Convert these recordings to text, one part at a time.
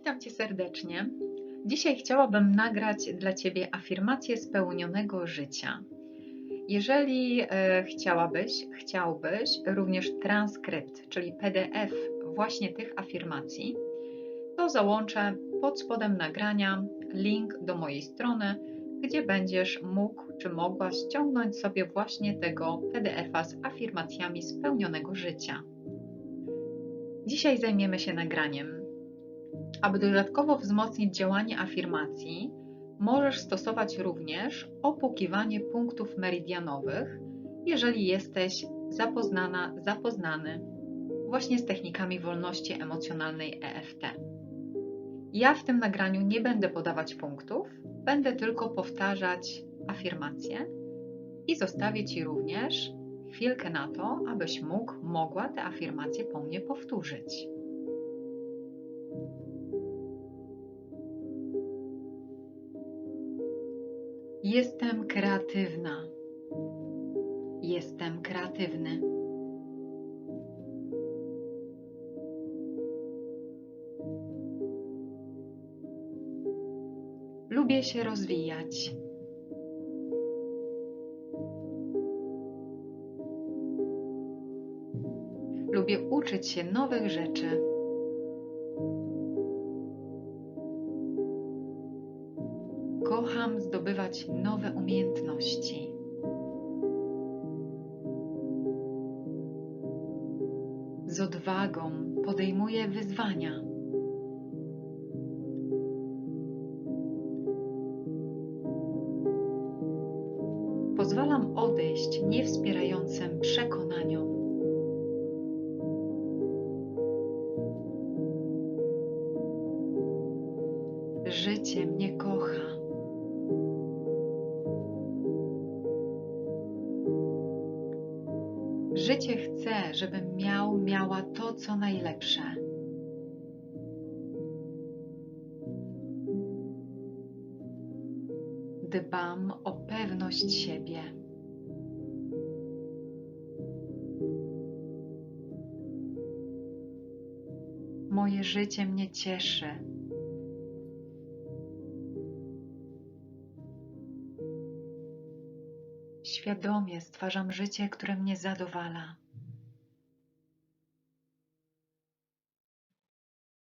Witam Cię serdecznie. Dzisiaj chciałabym nagrać dla Ciebie afirmację spełnionego życia. Jeżeli e, chciałabyś, chciałbyś również transkrypt, czyli PDF właśnie tych afirmacji, to załączę pod spodem nagrania link do mojej strony, gdzie będziesz mógł czy mogła ściągnąć sobie właśnie tego PDF-a z afirmacjami spełnionego życia. Dzisiaj zajmiemy się nagraniem aby dodatkowo wzmocnić działanie afirmacji, możesz stosować również opukiwanie punktów meridianowych, jeżeli jesteś zapoznana, zapoznany właśnie z technikami wolności emocjonalnej EFT. Ja w tym nagraniu nie będę podawać punktów, będę tylko powtarzać afirmacje i zostawię Ci również chwilkę na to, abyś mógł, mogła te afirmacje po mnie powtórzyć. Jestem kreatywna. Jestem kreatywny. Lubię się rozwijać. Lubię uczyć się nowych rzeczy. Kocham zdobywać nowe umiejętności. Z odwagą podejmuję wyzwania. Pozwalam odejść niewspierającym przekonaniom. Życie mnie kocha. Chce, żebym miał, miała to, co najlepsze. Dbam o pewność siebie. Moje życie mnie cieszy. Świadomie stwarzam życie, które mnie zadowala.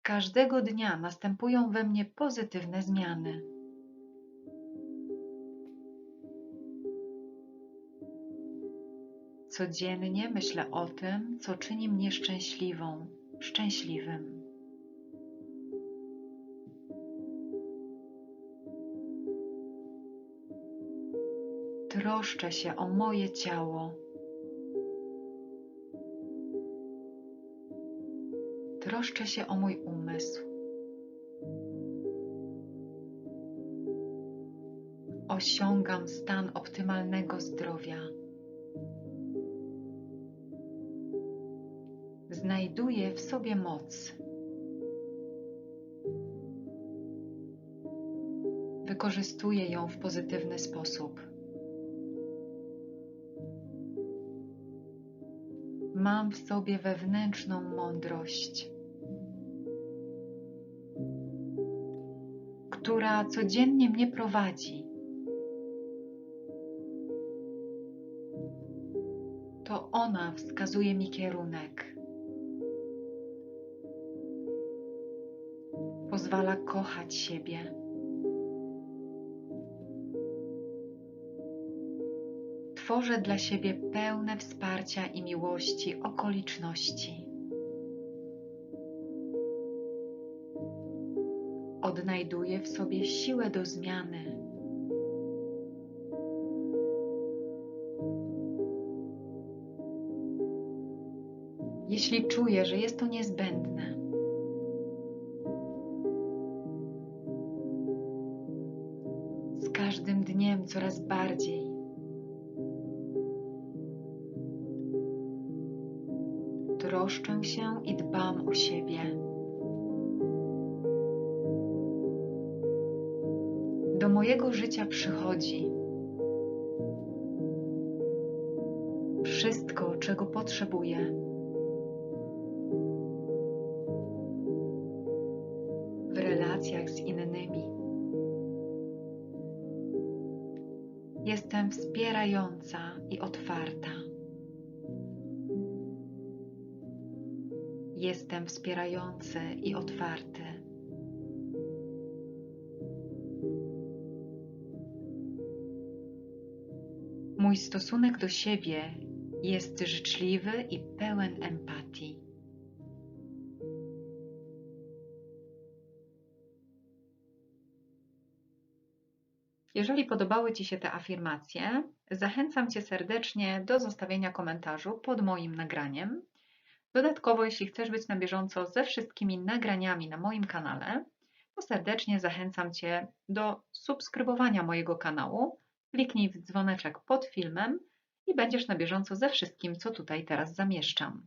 Każdego dnia następują we mnie pozytywne zmiany. Codziennie myślę o tym, co czyni mnie szczęśliwą, szczęśliwym. troszczę się o moje ciało. Troszczę się o mój umysł. Osiągam stan optymalnego zdrowia. Znajduję w sobie moc. Wykorzystuję ją w pozytywny sposób. mam w sobie wewnętrzną mądrość, która codziennie mnie prowadzi. To ona wskazuje mi kierunek. Pozwala kochać siebie. tworzę dla siebie pełne wsparcia i miłości okoliczności. Odnajduję w sobie siłę do zmiany. Jeśli czuję, że jest to niezbędne, z każdym dniem coraz bardziej troszczę się i dbam o siebie. mojego życia przychodzi wszystko, czego potrzebuję. W relacjach z innymi. Jestem wspierająca i otwarta. Jestem wspierający i otwarty. Mój stosunek do siebie jest życzliwy i pełen empatii. Jeżeli podobały Ci się te afirmacje, zachęcam Cię serdecznie do zostawienia komentarzu pod moim nagraniem. Dodatkowo, jeśli chcesz być na bieżąco ze wszystkimi nagraniami na moim kanale, to serdecznie zachęcam Cię do subskrybowania mojego kanału. Kliknij w dzwoneczek pod filmem i będziesz na bieżąco ze wszystkim, co tutaj teraz zamieszczam.